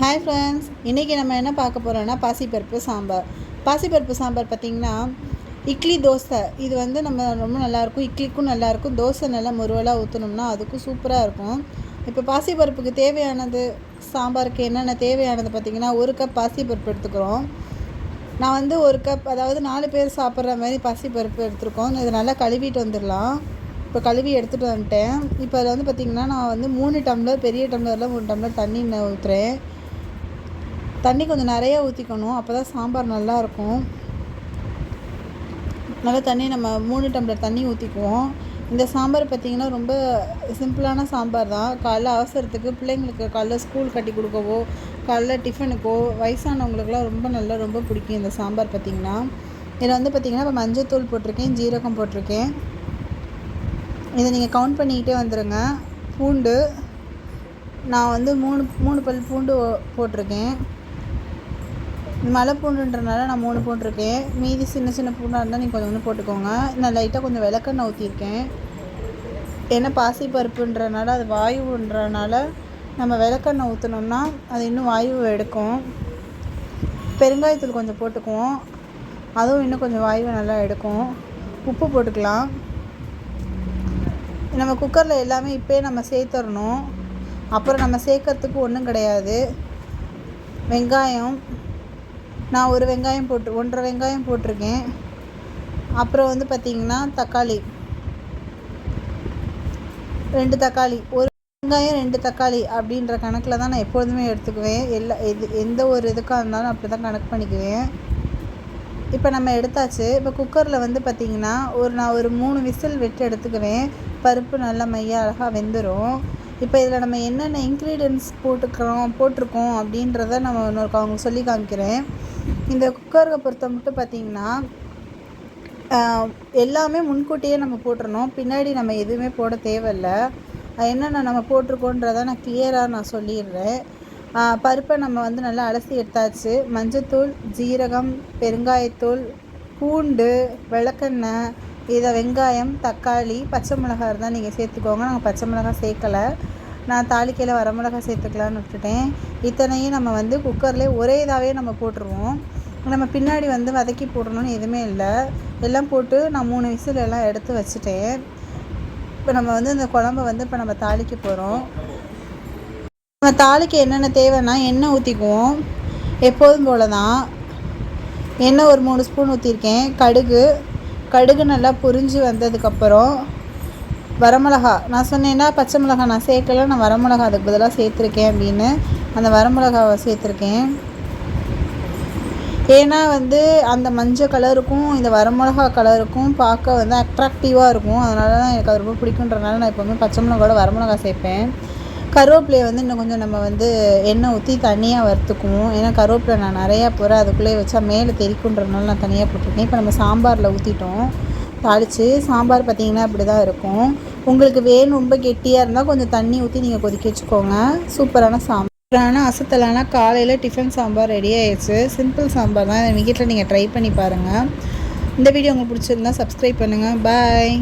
Hi friends இன்றைக்கி நம்ம என்ன பார்க்க போகிறோன்னா பாசிப்பருப்பு சாம்பார். பாசிப்பருப்பு சாம்பார் பார்த்திங்கன்னா இட்லி தோசை. இது வந்து நம்ம ரொம்ப நல்லாயிருக்கும். இட்லிக்கும் நல்லாயிருக்கும். தோசை நல்லா முருவலாக ஊற்றணும்னா அதுக்கும் சூப்பராக இருக்கும். இப்போ பாசிப்பருப்புக்கு தேவையானது சாம்பாருக்கு என்னென்ன தேவையானது பார்த்திங்கன்னா ஒரு கப் பாசிப்பருப்பு எடுத்துக்கிறோம். நான் வந்து ஒரு கப் அதாவது நாலு பேர் சாப்பிட்ற மாதிரி பாசிப்பருப்பு எடுத்துருக்கோம். இதை நல்லா கழுவிட்டு வந்துடலாம். இப்போ கழுவி எடுத்துகிட்டு வந்துட்டேன். இப்போ அதில் வந்து பார்த்திங்கன்னா நான் வந்து மூணு டம்ளர் பெரிய டம்ளரில் மூணு டம்ளர் தண்ணி ஊற்றுறேன் தண்ணி கொஞ்சம் நிறைய ஊற்றிக்கணும் அப்போ தான் சாம்பார் நல்லாயிருக்கும் நல்லா தண்ணி நம்ம மூணு டம்ளர் தண்ணி ஊற்றிக்குவோம் இந்த சாம்பார் பார்த்திங்கன்னா ரொம்ப சிம்பிளான சாம்பார் தான். காலைல அவசரத்துக்கு பிள்ளைங்களுக்கு காலைல ஸ்கூல் கட்டி கொடுக்கவோ காலைல டிஃபனுக்கோ வயசானவங்களுக்குலாம் ரொம்ப நல்லா ரொம்ப பிடிக்கும் இந்த சாம்பார் பார்த்திங்கன்னா இதில் வந்து பார்த்திங்கன்னா இப்போ மஞ்சள் தூள் போட்டிருக்கேன் ஜீரகம் போட்டிருக்கேன். இதை நீங்கள் கவுண்ட் பண்ணிக்கிட்டே வந்துடுங்க பூண்டு நான் வந்து மூணு மூணு பல் பூண்டு போட்டிருக்கேன். மலை பூண்டுன்றனால நான் மூணு போட்டிருக்கேன். மீதி சின்ன சின்ன பூண்டாக இருந்தால் நீங்கள் கொஞ்சம் கொஞ்சம் போட்டுக்கோங்க. நான் லைட்டாக கொஞ்சம் விளக்கெண்ணெய் ஊற்றிருக்கேன் ஏன்னா பாசி பருப்புன்றனால அது வாயுன்றனால நம்ம விளக்கெண்ணெய் ஊற்றினோம்னா அது இன்னும் வாயு எடுக்கும். பெருங்காயத்தூள் கொஞ்சம் போட்டுக்குவோம். அதுவும் இன்னும் கொஞ்சம் வாயுவை நல்லா எடுக்கும். உப்பு போட்டுக்கலாம். நம்ம குக்கரில் எல்லாமே இப்போயே நம்ம சேர்த்துடணும் அப்புறம் நம்ம சேர்க்கறதுக்கு ஒன்றும் கிடையாது. வெங்காயம். நான் ஒரு வெங்காயம் போட்டு ஒன்றரை வெங்காயம் போட்டிருக்கேன். அப்புறம் வந்து பார்த்திங்கன்னா தக்காளி. ரெண்டு தக்காளி. ஒரு வெங்காயம் ரெண்டு தக்காளி அப்படின்ற கணக்கில் தான் நான் எப்பொழுதுமே எடுத்துக்குவேன். எல்லா எது எந்த ஒரு இதுக்காக இருந்தாலும் அப்படி தான் கணக்கு பண்ணிக்குவேன். இப்போ நம்ம எடுத்தாச்சு. இப்போ குக்கரில் வந்து பார்த்திங்கன்னா ஒரு நான் ஒரு மூணு விசில் விட்டு எடுத்துக்குவேன். பருப்பு நல்லா மையாக அழகாக வெந்துடும் இப்போ இதில் நம்ம என்னென்ன இன்க்ரீடியன்ஸ் போட்டுக்கிறோம் போட்டிருக்கோம் அப்படின்றத நம்ம இன்னொரு அவங்க சொல்லி காமிக்கிறேன். இந்த குக்கரை பொறுத்த மட்டும் பார்த்திங்கன்னா எல்லாமே முன்கூட்டியே நம்ம போட்டுருணும் பின்னாடி நம்ம எதுவுமே போட தேவையில்லை. என்னென்ன நம்ம போட்டிருக்கோன்றத நான் கிளியராக நான் சொல்லிடுறேன். பருப்பை நம்ம வந்து நல்லா அலசி எடுத்தாச்சு. மஞ்சத்தூள் ஜீரகம் பெருங்காயத்தூள் பூண்டு விளக்கெண்ணெய் இதை வெங்காயம் தக்காளி பச்சை மிளகாய் இருந்தால் நீங்கள் சேர்த்துக்கோங்க. நாங்கள் பச்சை மிளகாய் சேர்க்கலை. நான் தாளிக்கையில் வரமிளகாய் சேர்த்துக்கலான்னு விட்டுட்டேன். இத்தனையும் நம்ம வந்து குக்கர்லேயே ஒரே இதாகவே நம்ம போட்டுருவோம். நம்ம பின்னாடி வந்து வதக்கி போடணும்னு எதுவுமே இல்லை. எல்லாம் போட்டு நான் மூணு விசில் எல்லாம் எடுத்து வச்சுட்டேன். இப்போ நம்ம வந்து இந்த குழம்ப வந்து இப்போ நம்ம தாளிக்க போகிறோம் நம்ம தாளிக்கு என்னென்ன தேவைன்னா எண்ணெய் ஊற்றிக்குவோம் எப்போதும் போல தான் எண்ணெய் ஒரு மூணு ஸ்பூன் ஊற்றிருக்கேன் கடுகு கடுகு நல்லா புரிஞ்சு வந்ததுக்கப்புறம் வரமிளகா நான் சொன்னேன்னா பச்சை மிளகா நான் சேர்க்கல நான் வரமிளகா அதுக்கு பதிலாக சேர்த்துருக்கேன் அப்படின்னு. அந்த வரமிளகாவை சேர்த்துருக்கேன். ஏன்னா வந்து அந்த மஞ்சள் கலருக்கும் இந்த வரமிளகா கலருக்கும் பார்க்க வந்து அட்ராக்டிவாக இருக்கும். அதனால தான் எனக்கு அது ரொம்ப பிடிக்குன்றனால நான் எப்போவுமே பச்சை மிளகாவோட வரமிளகா சேர்ப்பேன். கருவேப்பிலையை வந்து இன்னும் கொஞ்சம் நம்ம வந்து எண்ணெய் ஊற்றி தனியாக வறுத்துக்குவோம். ஏன்னா கருவேப்பிலை நான் நிறையா போகிறேன் அதுக்குள்ளேயே வச்சா மேலே தெரிக்குன்றதுனால நான் தனியாக போட்டிருக்கேன். இப்போ நம்ம சாம்பாரில் ஊற்றிட்டோம் தாளித்து சாம்பார் பார்த்திங்கன்னா அப்படி தான் இருக்கும். உங்களுக்கு வேணும் ரொம்ப கெட்டியாக இருந்தால் கொஞ்சம் தண்ணி ஊற்றி நீங்கள் கொதிக்க வச்சுக்கோங்க. சூப்பரான சாம்பார். சூப்பரான அசத்தலான காலையில் டிஃபன் சாம்பார் ரெடி ஆயிடுச்சு. சிம்பிள் சாம்பார் தான். வீட்டில் நீங்கள் ட்ரை பண்ணி பாருங்கள் இந்த வீடியோ உங்களுக்கு பிடிச்சிருந்தா சப்ஸ்கிரைப் பண்ணுங்கள் பாய்